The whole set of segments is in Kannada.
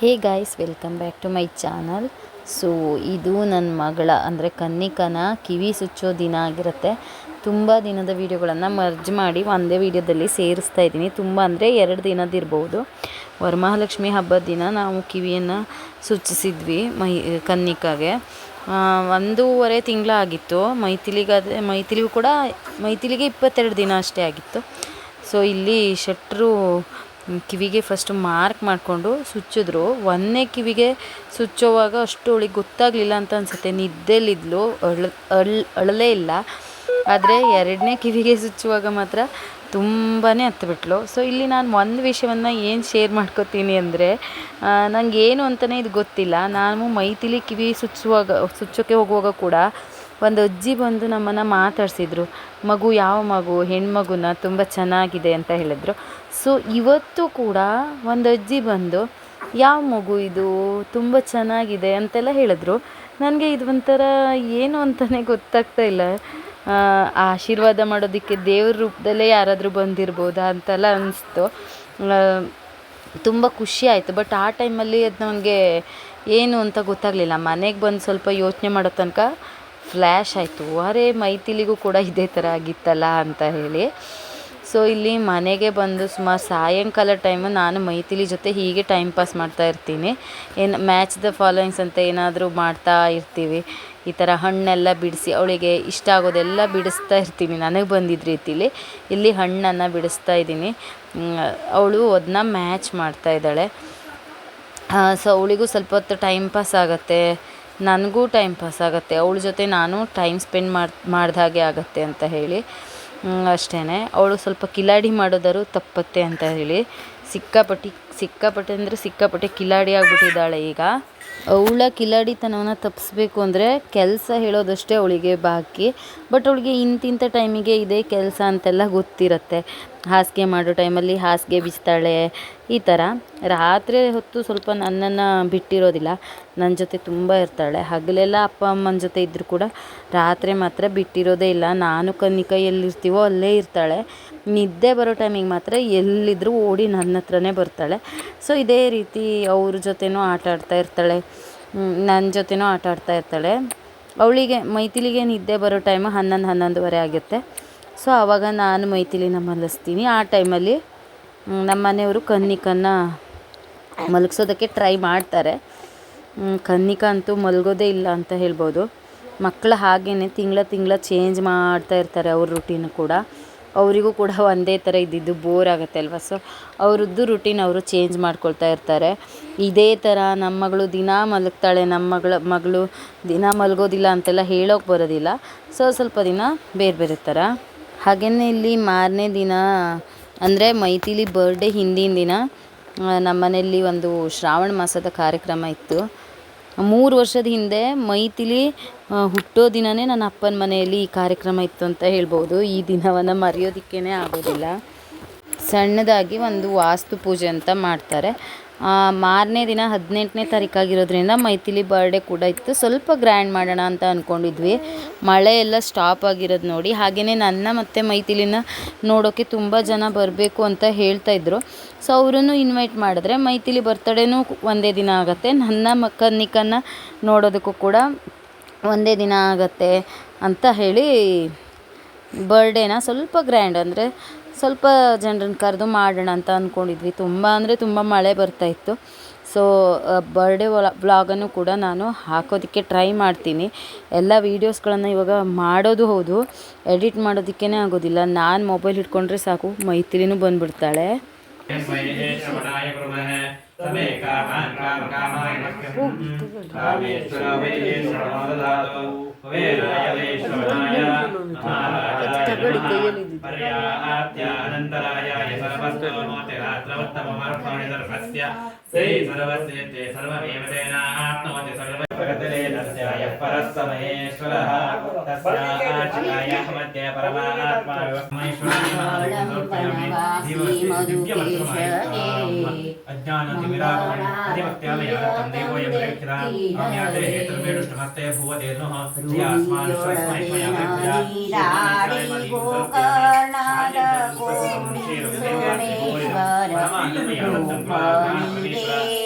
Hey guys, welcome back to my channel. So, ಇದು ನನ್ನ ಮಗಳ, ಅಂದರೆ ಕನ್ನಿಕನ ಕಿವಿ ಸುಚ್ಚೋ ದಿನ ಆಗಿರುತ್ತೆ. ತುಂಬ ದಿನದ ವೀಡಿಯೋಗಳನ್ನು ಮರ್ಜ್ ಮಾಡಿ ಒಂದೇ ವೀಡಿಯೋದಲ್ಲಿ ಸೇರಿಸ್ತಾ ಇದ್ದೀನಿ. ತುಂಬ ಅಂದರೆ ಎರಡು ದಿನದಿರ್ಬೋದು ವರಮಹಾಲಕ್ಷ್ಮಿ ಹಬ್ಬದ ದಿನ ನಾವು ಕಿವಿಯನ್ನು ಸುಚ್ಚಿಸಿದ್ವಿ ಮೈ ಕನ್ನಿಕಾಗೆ. ಒಂದೂವರೆ ತಿಂಗಳಾಗಿತ್ತು. ಮೈಥಿಲಿಗಾದರೆ ಮೈಥಿಲಿಗೂ ಕೂಡ, ಮೈಥಿಲಿಗೆ ಇಪ್ಪತ್ತೆರಡು ದಿನ ಅಷ್ಟೇ ಆಗಿತ್ತು. ಸೊ, ಇಲ್ಲಿ ಶೆಟ್ರು ಕಿವಿಗೆ ಫಸ್ಟ್ ಮಾರ್ಕ್ ಮಾಡಿಕೊಂಡು ಸುಚ್ಚಿದ್ರು. ಒಂದನೇ ಕಿವಿಗೆ ಸುಚ್ಚೋವಾಗ ಅಷ್ಟು ಅವಳಿಗೆ ಗೊತ್ತಾಗಲಿಲ್ಲ ಅಂತ ಅನಿಸುತ್ತೆ. ನಿದ್ದೆಲಿದ್ಲು ಅಳ, ಅಳ್, ಅಳಲೇ ಇಲ್ಲ. ಆದರೆ ಎರಡನೇ ಕಿವಿಗೆ ಸುಚ್ಚುವಾಗ ಮಾತ್ರ ತುಂಬಾ ಹತ್ತುಬಿಟ್ಲು ಸೊ ಇಲ್ಲಿ ನಾನು ಒಂದು ವಿಷಯವನ್ನು ಏನು ಶೇರ್ ಮಾಡ್ಕೋತೀನಿ ಅಂದರೆ ನನಗೇನು ಅಂತಲೇ ಇದು ಗೊತ್ತಿಲ್ಲ. ನಾನು ಮೈತಿಲಿ ಕಿವಿ ಸುಚ್ಚುವಾಗ ಸುಚ್ಚೋಕ್ಕೆ ಹೋಗುವಾಗ ಕೂಡ ಒಂದು ಅಜ್ಜಿ ಬಂದು ನಮ್ಮನ್ನು ಮಾತಾಡಿಸಿದ್ರು. ಮಗು ಯಾವ ಮಗು? ಹೆಣ್ಮಗುನ ತುಂಬ ಚೆನ್ನಾಗಿದೆ ಅಂತ ಹೇಳಿದ್ರು. ಸೊ ಇವತ್ತು ಕೂಡ ಒಂದು ಅಜ್ಜಿ ಬಂದು, ಯಾವ ಮಗು ಇದು? ತುಂಬ ಚೆನ್ನಾಗಿದೆ ಅಂತೆಲ್ಲ ಹೇಳಿದ್ರು. ನನಗೆ ಇದು ಒಂಥರ ಏನು ಅಂತಲೇ ಗೊತ್ತಾಗ್ತಾ ಇಲ್ಲ. ಆಶೀರ್ವಾದ ಮಾಡೋದಕ್ಕೆ ದೇವ್ರ ರೂಪದಲ್ಲೇ ಯಾರಾದರೂ ಬಂದಿರ್ಬೋದಾ ಅಂತೆಲ್ಲ ಅನಿಸ್ತು. ತುಂಬ ಖುಷಿ ಆಯಿತು. ಬಟ್ ಆ ಟೈಮಲ್ಲಿ ಅದು ನನಗೆ ಏನು ಅಂತ ಗೊತ್ತಾಗಲಿಲ್ಲ. ಮನೆಗೆ ಬಂದು ಸ್ವಲ್ಪ ಯೋಚನೆ ಮಾಡೋ ತನಕ ಫ್ಲ್ಯಾಶ್ ಆಯಿತು. ಅರೆ, ಮೈತಿಲಿಗೂ ಕೂಡ ಇದೇ ಥರ ಆಗಿತ್ತಲ್ಲ ಅಂತ ಹೇಳಿ. ಸೊ ಇಲ್ಲಿ ಮನೆಗೆ ಬಂದು ಸುಮಾರು ಸಾಯಂಕಾಲ ಟೈಮು ನಾನು ಮೈತಿಲಿ ಜೊತೆ ಹೀಗೆ ಟೈಮ್ ಪಾಸ್ ಮಾಡ್ತಾ ಇರ್ತೀನಿ. ಏನು ಮ್ಯಾಚ್ ದ ಫಾಲೋಯಿಂಗ್ಸ್ ಅಂತ ಏನಾದರೂ ಮಾಡ್ತಾ ಇರ್ತೀವಿ. ಈ ಥರ ಹಣ್ಣೆಲ್ಲ ಬಿಡಿಸಿ ಅವಳಿಗೆ ಇಷ್ಟ ಆಗೋದೆಲ್ಲ ಬಿಡಿಸ್ತಾ ಇರ್ತೀನಿ. ನನಗೆ ಬಂದಿದ್ದ ರೀತಿಲಿ ಇಲ್ಲಿ ಹಣ್ಣನ್ನು ಬಿಡಿಸ್ತಾ ಇದ್ದೀನಿ. ಅವಳು ಅದನ್ನ ಮ್ಯಾಚ್ ಮಾಡ್ತಾ ಇದ್ದಾಳೆ. ಸೊ ಅವಳಿಗೂ ಸ್ವಲ್ಪ ಹೊತ್ತು ಟೈಮ್ ಪಾಸ್ ಆಗುತ್ತೆ. ನನಗೂ ಟೈಮ್ ಪಾಸ್ ಆಗುತ್ತೆ. ಅವಳ ಜೊತೆ ನಾನು ಟೈಮ್ ಸ್ಪೆಂಡ್ ಮಾಡಿ, ಮಾಡ್ದ ಹಾಗೆ ಆಗುತ್ತೆ ಅಂತ ಹೇಳಿ. ಅಷ್ಟೇ ಅವಳು ಸ್ವಲ್ಪ ಕಿಲಾಡಿ ಮಾಡೋದಾದ್ರು ತಪ್ಪತ್ತೆ ಅಂತ ಹೇಳಿ. ಸಿಕ್ಕಾಪಟ್ಟೆ ಸಿಕ್ಕಾಪಟ್ಟೆ ಅಂದರೆ ಸಿಕ್ಕಾಪಟ್ಟೆ ಕಿಲಾಡಿ ಆಗಿಬಿಟ್ಟಿದ್ದಾಳೆ ಈಗ. ಅವಳ ಕಿಲಾಡಿತನವನ್ನು ತಪ್ಪಿಸ್ಬೇಕು ಅಂದರೆ ಕೆಲಸ ಹೇಳೋದಷ್ಟೇ ಅವಳಿಗೆ ಬಾಕಿ. ಬಟ್ ಅವಳಿಗೆ ಇಂತಿಂಥ ಟೈಮಿಗೆ ಇದೇ ಕೆಲಸ ಅಂತೆಲ್ಲ ಗೊತ್ತಿರುತ್ತೆ. ಹಾಸಿಗೆ ಮಾಡೋ ಟೈಮಲ್ಲಿ ಹಾಸಿಗೆ ಬಿಚ್ತಾಳೆ, ಈ ಥರ ರಾತ್ರಿ ಹೊತ್ತು ಸ್ವಲ್ಪ ನನ್ನನ್ನು ಬಿಟ್ಟಿರೋದಿಲ್ಲ. ನನ್ನ ಜೊತೆ ತುಂಬ ಇರ್ತಾಳೆ. ಹಗಲೆಲ್ಲ ಅಪ್ಪ ಅಮ್ಮನ ಜೊತೆ ಇದ್ದರೂ ಕೂಡ ರಾತ್ರಿ ಮಾತ್ರ ಬಿಟ್ಟಿರೋದೇ ಇಲ್ಲ. ನಾನು ಕನ್ನಿಕ ಎಲ್ಲಿರ್ತೀವೋ ಅಲ್ಲೇ ಇರ್ತಾಳೆ. ನಿದ್ದೆ ಬರೋ ಟೈಮಿಗೆ ಮಾತ್ರ ಎಲ್ಲಿದ್ದರೂ ಓಡಿ ನನ್ನ ಹತ್ರನೇ ಬರ್ತಾಳೆ. ಸೊ ಇದೇ ರೀತಿ ಅವ್ರ ಜೊತೆನೂ ಆಟ ಆಡ್ತಾ ಇರ್ತಾಳೆ. ನನ್ನ ಜೊತೆನೂ ಆಟ ಆಡ್ತಾ ಇರ್ತಾಳೆ. ಅವಳಿಗೆ, ಮೈಥಿಲಿಗೆ ನಿದ್ದೆ ಬರೋ ಟೈಮು ಹನ್ನೊಂದು, ಹನ್ನೊಂದುವರೆ ಆಗುತ್ತೆ. ಸೊ ಆವಾಗ ನಾನು ಮೈಥಿಲಿನ ಮಲಗಿಸ್ತೀನಿ ಆ ಟೈಮಲ್ಲಿ ನಮ್ಮ ಮನೆಯವರು ಕನ್ನಿಕನ್ನ ಮಲಗಿಸೋದಕ್ಕೆ ಟ್ರೈ ಮಾಡ್ತಾರೆ. ಕನ್ನಿಕ ಅಂತೂ ಮಲಗೋದೇ ಇಲ್ಲ ಅಂತ ಹೇಳ್ಬೋದು. ಮಕ್ಕಳು ಹಾಗೇ ತಿಂಗಳ ತಿಂಗಳ ಚೇಂಜ್ ಮಾಡ್ತಾ ಇರ್ತಾರೆ ಅವ್ರ ರುಟೀನು ಕೂಡ. ಅವರಿಗೂ ಕೂಡ ಒಂದೇ ಥರ ಇದ್ದಿದ್ದು ಬೋರ್ ಆಗುತ್ತೆ ಅಲ್ವಾ? ಸೊ ಅವರದ್ದು ರುಟೀನ್ ಅವರು ಚೇಂಜ್ ಮಾಡ್ಕೊಳ್ತಾ ಇರ್ತಾರೆ. ಇದೇ ಥರ ನಮ್ಮ ಮಗಳು ದಿನ ಮಲಗ್ತಾಳೆ ನಮ್ಮ ಮಗಳ ಮಗಳು ದಿನ ಮಲಗೋದಿಲ್ಲ ಅಂತೆಲ್ಲ ಹೇಳೋಕೆ ಬರೋದಿಲ್ಲ. ಸೊ ಸ್ವಲ್ಪ ದಿನ ಬೇರೆ ಬೇರೆ ಥರ. ಹಾಗೆಯೇ ಇಲ್ಲಿ ಮಾರನೇ ದಿನ ಅಂದರೆ ಮೈತಿಲಿ ಬರ್ಡೇ ಹಿಂದಿನ ದಿನ ನಮ್ಮ ಮನೆಯಲ್ಲಿ ಒಂದು ಶ್ರಾವಣ ಮಾಸದ ಕಾರ್ಯಕ್ರಮ ಇತ್ತು. ಮೂರು ವರ್ಷದ ಹಿಂದೆ ಮೈಥಿಲಿ ಆ, ಹುಟ್ಟೋ ದಿನವೇ ನನ್ನ ಅಪ್ಪನ ಮನೆಯಲ್ಲಿ ಈ ಕಾರ್ಯಕ್ರಮ ಇತ್ತು ಅಂತ ಹೇಳ್ಬೋದು. ಈ ದಿನವನ್ನು ಮರೆಯೋದಕ್ಕೇ ಆಗೋದಿಲ್ಲ. ಸಣ್ಣದಾಗಿ ಒಂದು ವಾಸ್ತು ಪೂಜೆ ಅಂತ ಮಾಡ್ತಾರೆ. ಮಾರನೇ ದಿನ ಹದಿನೆಂಟನೇ ತಾರೀಕಾಗಿರೋದ್ರಿಂದ ಮೈಥಿಲಿ ಬರ್ಡೇ ಕೂಡ ಇತ್ತು. ಸ್ವಲ್ಪ ಗ್ರ್ಯಾಂಡ್ ಮಾಡೋಣ ಅಂತ ಅಂದ್ಕೊಂಡಿದ್ವಿ ಮಳೆ ಎಲ್ಲ ಸ್ಟಾಪ್ ಆಗಿರೋದು ನೋಡಿ ಹಾಗೆಯೇ ನನ್ನ ಮತ್ತು ಮೈಥಿಲಿನ ನೋಡೋಕ್ಕೆ ತುಂಬ ಜನ ಬರಬೇಕು ಅಂತ ಹೇಳ್ತಾ ಇದ್ರು. ಸೊ ಅವರನ್ನು ಇನ್ವೈಟ್ ಮಾಡಿದ್ರೆ ಮೈಥಿಲಿ ಬರ್ತಡೇನೂ ಒಂದೇ ದಿನ ಆಗುತ್ತೆ. ನನ್ನ ಮಕ್ಕನಿಕನ್ನು ನೋಡೋದಕ್ಕೂ ಕೂಡ ಒಂದೇ ದಿನ ಆಗತ್ತೆ ಅಂತ ಹೇಳಿ ಬರ್ಡೇನ ಸ್ವಲ್ಪ ಗ್ರ್ಯಾಂಡ್ ಅಂದರೆ ಸ್ವಲ್ಪ ಜನರನ್ನ ಕರೆದು ಮಾಡೋಣ ಅಂತ ಅಂದ್ಕೊಂಡಿದ್ವಿ ತುಂಬ ಅಂದರೆ ತುಂಬ ಮಳೆ ಬರ್ತಾ ಇತ್ತು ಸೊ ಬರ್ಡೇ ವ್ಲಾಗನ್ನು ಕೂಡ ನಾನು ಹಾಕೋದಕ್ಕೆ ಟ್ರೈ ಮಾಡ್ತೀನಿ ಎಲ್ಲ ವೀಡಿಯೋಸ್ಗಳನ್ನು ಇವಾಗ ಮಾಡೋದು ಹೌದು ಎಡಿಟ್ ಮಾಡೋದಕ್ಕೇ ಆಗೋದಿಲ್ಲ ನಾನು ಮೊಬೈಲ್ ಹಿಡ್ಕೊಂಡ್ರೆ ಸಾಕು ಮೈತ್ರಿನೂ ಬಂದ್ಬಿಡ್ತಾಳೆ श्रवणाय ప్రకృతిరే తస్యాయ పరస్త మహేశ్వరః తస్యాయ మధ్య పరమాత్మ అజ్ఞానతిమిరాగమణిమత్యామయాతందేవోయమరక్షిరామ్యాతే భూవదేర్నుః యాస్మాన్ స్వస్మైమయామిత్యాశ్రీరామోకర్ణాలకోమేశ్వర పరమాత్మయానంతం పరమాత్మేశ్వర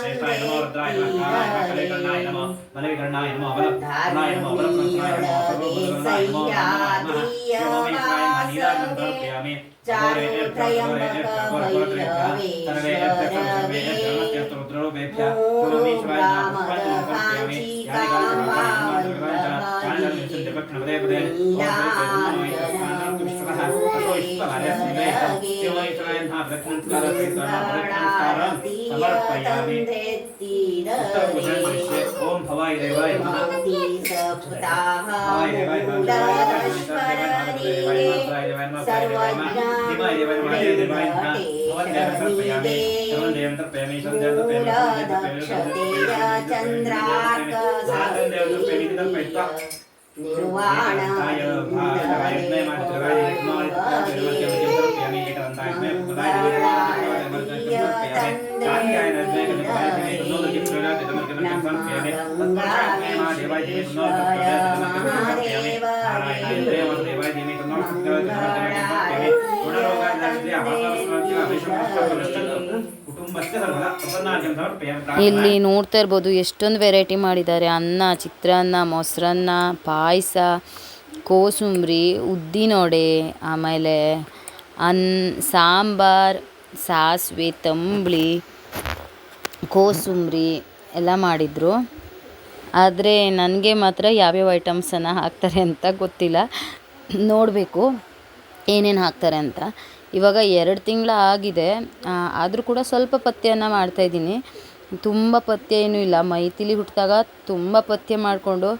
श्रेष्ठाय नमो रुद्राय महाकालाय महाकलेकरणाय नमो बलविकरणाय नमो बलकरणाय नमो बलप्रसन्नाय नमो सर्वभूतगणाय नमो नमः योमेश्वराय महानीराजं तर्पयामि ृष्णवदे समर्पयामि ओम भवाय देवाय निर्वाणाय भारताय नमः शिवाय नमः शिवाय नमः शिवाय नमः शिवाय नमः ಇಲ್ಲಿ ನೋಡ್ತಾ ಇರ್ಬೋದು ಎಷ್ಟೊಂದು ವೆರೈಟಿ ಮಾಡಿದ್ದಾರೆ. ಅನ್ನ, ಚಿತ್ರಾನ್ನ, ಮೊಸರನ್ನ, ಪಾಯಸ, ಕೋಸುಂಬರಿ ಉದ್ದಿನೋಡೆ ಆಮೇಲೆ ಅನ್, ಸಾಂಬಾರ್ ಸಾಸಿವೆ, ತಂಬಳಿ, ಕೋಸುಂಬರಿ ಎಲ್ಲ ಮಾಡಿದರು. ಆದರೆ ನನಗೆ ಮಾತ್ರ ಯಾವ್ಯಾವ ಐಟಮ್ಸನ್ನು ಹಾಕ್ತಾರೆ ಅಂತ ಗೊತ್ತಿಲ್ಲ. ನೋಡಬೇಕು ಏನೇನು ಹಾಕ್ತಾರೆ ಅಂತ. ಇವಾಗ ಎರಡು ತಿಂಗಳು ಆಗಿದೆ. ಆದರೂ ಕೂಡ ಸ್ವಲ್ಪ ಪಥ್ಯನ ಮಾಡ್ತಾಯಿದ್ದೀನಿ ತುಂಬ ಪಥ್ಯ ಏನೂ ಇಲ್ಲ. ಮೈತಿಲಿ ಹುಟ್ಟಿದಾಗ ತುಂಬ ಪಥ್ಯ ಮಾಡಿಕೊಂಡು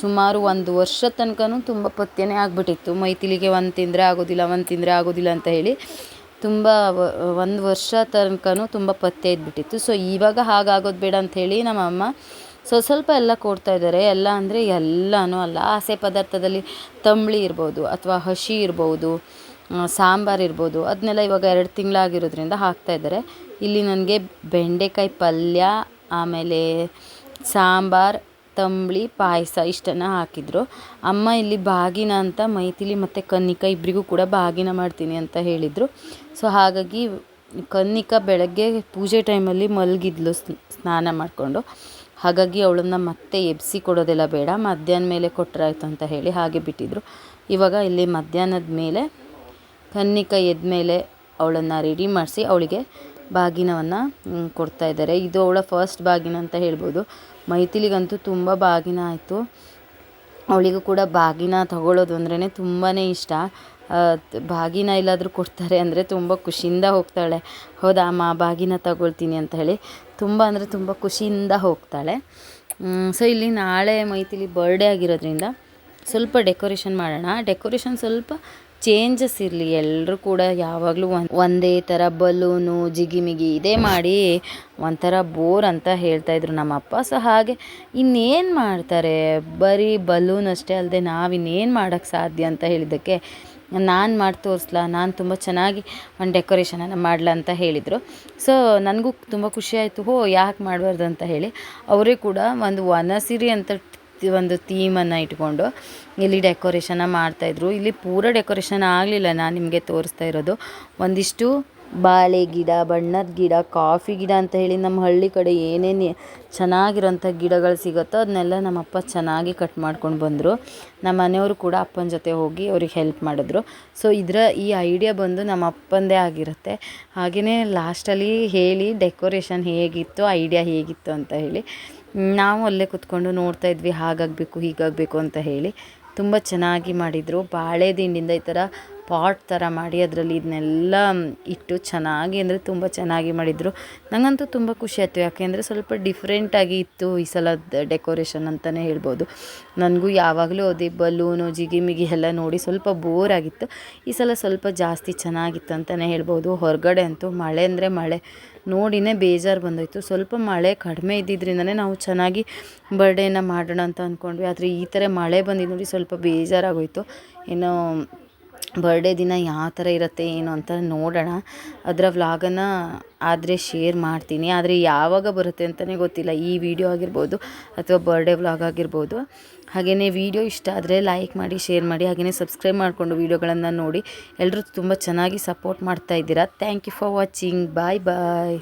ಸುಮಾರು ಒಂದು ವರ್ಷ ತನಕನೂ ತುಂಬ ಪಥ್ಯನೇ ಆಗಿಬಿಟ್ಟಿತ್ತು. ಮೈಥಿಲಿಗೆ ಒಂದು ತಿಂದರೆ ಆಗೋದಿಲ್ಲ, ಒಂದು ತಿಂದರೆ ಆಗೋದಿಲ್ಲ ಅಂತ ಹೇಳಿ. ತುಂಬ ಒಂದು ವರ್ಷ ತನಕನೂ ತುಂಬ ಪಥ್ಯ ಇದ್ಬಿಟ್ಟಿತ್ತು. ಸೊ ಇವಾಗ ಹಾಗಾಗೋದು ಬೇಡ ಅಂಥೇಳಿ ನಮ್ಮ ಅಮ್ಮ ಸೊ, ಸ್ವಲ್ಪ ಎಲ್ಲ ಕೊಡ್ತಾ ಇದ್ದಾರೆ. ಎಲ್ಲ ಅಂದರೆ ಎಲ್ಲನೂ ಅಲ್ಲ. ಆಸೆ ಪದಾರ್ಥದಲ್ಲಿ ತಂಬಳಿ ಇರ್ಬೋದು, ಅಥವಾ ಹಸಿ ಇರ್ಬೋದು ಸಾಂಬಾರು ಇರ್ಬೋದು ಅದನ್ನೆಲ್ಲ ಇವಾಗ ಎರಡು ತಿಂಗಳಾಗಿರೋದ್ರಿಂದ ಹಾಕ್ತಾಯಿದ್ದಾರೆ ಇಲ್ಲಿ ನನಗೆ ಬೆಂಡೆಕಾಯಿ ಪಲ್ಯ, ಆಮೇಲೆ ಸಾಂಬಾರು ತಂಬಳಿ ಪಾಯಸ ಇಷ್ಟನ್ನು ಹಾಕಿದರು. ಅಮ್ಮ ಇಲ್ಲಿ ಬಾಗಿನ ಅಂತ ಮೈಥಿಲಿ ಮತ್ತು ಕನ್ನಿಕಾ ಇಬ್ಬರಿಗೂ ಕೂಡ ಬಾಗಿನ ಮಾಡ್ತೀನಿ ಅಂತ ಹೇಳಿದರು. ಸೊ ಹಾಗಾಗಿ ಕನ್ನಿಕಾ ಬೆಳಗ್ಗೆ ಪೂಜೆ ಟೈಮಲ್ಲಿ ಮಲಗಿದ್ಲು ಸ್ನಾನ ಮಾಡಿಕೊಂಡು. ಹಾಗಾಗಿ ಅವಳನ್ನು ಮತ್ತೆ ಎಬ್ಸಿ ಕೊಡೋದೆಲ್ಲ ಬೇಡ, ಮಧ್ಯಾಹ್ನ ಮೇಲೆ ಕೊಟ್ಟರಾಯ್ತು ಅಂತ ಹೇಳಿ ಹಾಗೆ ಬಿಟ್ಟಿದ್ರು. ಇವಾಗ ಇಲ್ಲಿ ಮಧ್ಯಾಹ್ನದ ಮೇಲೆ ಕನ್ನಿಕಾ ಎದ್ಮೇಲೆ ಅವಳನ್ನು ರೆಡಿ ಮಾಡಿಸಿ ಅವಳಿಗೆ ಬಾಗಿನವನ್ನು ಕೊಡ್ತಾ ಇದ್ದಾರೆ. ಇದು ಅವಳ ಫಸ್ಟ್ ಬಾಗಿನ ಅಂತ ಹೇಳ್ಬೋದು. ಮೈಥಿಲಿಗಂತೂ ತುಂಬ ಬಾಗಿನ ಆಯಿತು. ಅವಳಿಗೂ ಕೂಡ ಬಾಗಿನ ತಗೊಳ್ಳೋದು ಅಂದ್ರೇ ತುಂಬಾ ಇಷ್ಟ. ಬಾಗಿನ ಎಲ್ಲಾದರೂ ಕೊಡ್ತಾರೆ ಅಂದರೆ ತುಂಬ ಖುಷಿಯಿಂದ ಹೋಗ್ತಾಳೆ. ಹೌದಾ, ಅಮ್ಮ ಬಾಗಿನ ತಗೊಳ್ತೀನಿ ಅಂತ ಹೇಳಿ ತುಂಬ ಅಂದರೆ ತುಂಬ ಖುಷಿಯಿಂದ ಹೋಗ್ತಾಳೆ. ಸೊ ಇಲ್ಲಿ ನಾಳೆ ಮೈಥಿಲಿ ಬರ್ಡೇ ಆಗಿರೋದ್ರಿಂದ ಸ್ವಲ್ಪ ಡೆಕೋರೇಷನ್ ಮಾಡೋಣ. ಡೆಕೋರೇಷನ್ ಸ್ವಲ್ಪ ಚೇಂಜಸ್ ಇರಲಿ ಎಲ್ಲರೂ ಕೂಡ ಯಾವಾಗಲೂ ಒಂದು, ಒಂದೇ ಥರ ಬಲೂನು, ಜಿಗಿಮಿಗಿ ಇದೇ ಮಾಡಿ ಒಂಥರ ಬೋರ್ ಅಂತ ಹೇಳ್ತಾಯಿದ್ರು ನಮ್ಮಪ್ಪ. ಸೊ ಹಾಗೆ ಇನ್ನೇನು ಮಾಡ್ತಾರೆ? ಬರೀ ಬಲೂನ್ ಅಷ್ಟೇ ಅಲ್ಲದೆ ನಾವಿನ್ನೇನು ಮಾಡೋಕ್ಕೆ ಸಾಧ್ಯ ಅಂತ ಹೇಳಿದ್ದಕ್ಕೆ ನಾನು ಮಾಡಿ ತೋರಿಸ್ಲಾ? ನಾನು ತುಂಬ ಚೆನ್ನಾಗಿ ಒಂದು ಡೆಕೋರೇಷನನ್ನು ಮಾಡಲ ಅಂತ ಹೇಳಿದರು. ಸೊ ನನಗೂ ತುಂಬ ಖುಷಿ ಆಯಿತು. ಹೋ, ಯಾಕೆ ಮಾಡಬಾರ್ದು ಅಂತ ಹೇಳಿ. ಅವರೇ ಕೂಡ ಒಂದು ವನಸಿರಿ ಅಂತ ಒಂದು ಥೀಮನ್ನು ಇಟ್ಕೊಂಡು ಇಲ್ಲಿ ಡೆಕೋರೇಷನ್ನ ಮಾಡ್ತಾಯಿದ್ರು ಇಲ್ಲಿ ಪೂರ ಡೆಕೋರೇಷನ್ ಆಗಲಿಲ್ಲ ನಾನು ನಿಮಗೆ ತೋರಿಸ್ತಾ ಇರೋದು. ಒಂದಿಷ್ಟು ಬಾಳೆ ಗಿಡ, ಬಣ್ಣದ ಗಿಡ, ಕಾಫಿ ಗಿಡ ಅಂತ ಹೇಳಿ ನಮ್ಮ ಹಳ್ಳಿ ಕಡೆ ಏನೇನು ಚೆನ್ನಾಗಿರೋಂಥ ಗಿಡಗಳು ಸಿಗುತ್ತೋ ಅದನ್ನೆಲ್ಲ ನಮ್ಮಪ್ಪ ಚೆನ್ನಾಗಿ ಕಟ್ ಮಾಡ್ಕೊಂಡು ಬಂದರು. ನಮ್ಮ ಮನೆಯವರು ಕೂಡ ಅಪ್ಪನ ಜೊತೆ ಹೋಗಿ ಅವ್ರಿಗೆ ಹೆಲ್ಪ್ ಮಾಡಿದ್ರು. ಸೊ, ಇದರ ಈ ಐಡಿಯಾ ಬಂದು ನಮ್ಮ ಅಪ್ಪಂದೇ ಆಗಿರುತ್ತೆ. ಹಾಗೆಯೇ ಲಾಸ್ಟಲ್ಲಿ ಹೇಳಿ ಡೆಕೋರೇಷನ್ ಹೇಗಿತ್ತು, ಐಡಿಯಾ ಹೇಗಿತ್ತು ಅಂತ ಹೇಳಿ. ನಾವು ಅಲ್ಲೇ ಕುತ್ಕೊಂಡು ನೋಡ್ತಾ ಇದ್ವಿ, ಹಾಗಾಗಬೇಕು, ಹೀಗಾಗಬೇಕು ಅಂತ ಹೇಳಿ. ತುಂಬ ಚೆನ್ನಾಗಿ ಮಾಡಿದರು. ಬಾಳೆ ದಿಂಡಿಂದ ಈ ಥರ ಪಾಟ್ ಥರ ಮಾಡಿ ಅದರಲ್ಲಿ ಇದನ್ನೆಲ್ಲ ಇಟ್ಟು ಚೆನ್ನಾಗಿ ಅಂದರೆ ತುಂಬ ಚೆನ್ನಾಗಿ ಮಾಡಿದರು. ನನಗಂತೂ ತುಂಬ ಖುಷಿ ಆಯಿತು. ಯಾಕೆಂದರೆ ಸ್ವಲ್ಪ ಡಿಫ್ರೆಂಟಾಗಿ ಇತ್ತು ಈ ಸಲದ ಡೆಕೋರೇಷನ್ ಅಂತಲೇ ಹೇಳ್ಬೋದು. ನನಗೂ ಯಾವಾಗಲೂ ಅದೇ ಬಲೂನು ಜಿಗಿಮಿಗಿ ಎಲ್ಲ ನೋಡಿ ಸ್ವಲ್ಪ ಬೋರ್ ಆಗಿತ್ತು. ಈ ಸಲ ಸ್ವಲ್ಪ ಜಾಸ್ತಿ ಚೆನ್ನಾಗಿತ್ತು ಅಂತಲೇ ಹೇಳ್ಬೋದು. ಹೊರಗಡೆ ಅಂತೂ ಮಳೆ ಅಂದರೆ ಮಳೆ. ನೋಡಿನೇ ಬೇಜಾರು ಬಂದೋಯ್ತು. ಸ್ವಲ್ಪ ಮಳೆ ಕಡಿಮೆ ಇದ್ದಿದ್ದರಿಂದನೇ ನಾವು ಚೆನ್ನಾಗಿ ಬರ್ಡೇನ ಮಾಡೋಣ ಅಂತ ಅಂದ್ಕೊಂಡ್ವಿ ಆದರೆ ಈ ಥರ ಮಳೆ ಬಂದಿದ್ದು ನೋಡಿ ಸ್ವಲ್ಪ ಬೇಜಾರಾಗೋಯಿತು. ಇನ್ನು ಬರ್ಡೇ ದಿನ ಯಾವ ಥರ ಇರುತ್ತೆ ಏನು ಅಂತ ನೋಡೋಣ. ಅದರ ವ್ಲಾಗನ್ನು ಆದರೆ ಶೇರ್ ಮಾಡ್ತೀನಿ. ಆದರೆ ಯಾವಾಗ ಬರುತ್ತೆ ಅಂತಲೇ ಗೊತ್ತಿಲ್ಲ. ಈ ವಿಡಿಯೋ ಆಗಿರ್ಬೋದು ಅಥವಾ ಬರ್ಡೇ ವ್ಲಾಗ್ ಆಗಿರ್ಬೋದು. ಹಾಗೆಯೇ ವಿಡಿಯೋ ಇಷ್ಟ ಆದರೆ ಲೈಕ್ ಮಾಡಿ, ಶೇರ್ ಮಾಡಿ, ಹಾಗೆಯೇ ಸಬ್ಸ್ಕ್ರೈಬ್ ಮಾಡಿಕೊಂಡು ವೀಡಿಯೋಗಳನ್ನು ನೋಡಿ. ಎಲ್ಲರೂ ತುಂಬ ಚೆನ್ನಾಗಿ ಸಪೋರ್ಟ್ ಮಾಡ್ತಾ ಇದ್ದೀರಾ. Thank you for watching. Bye bye.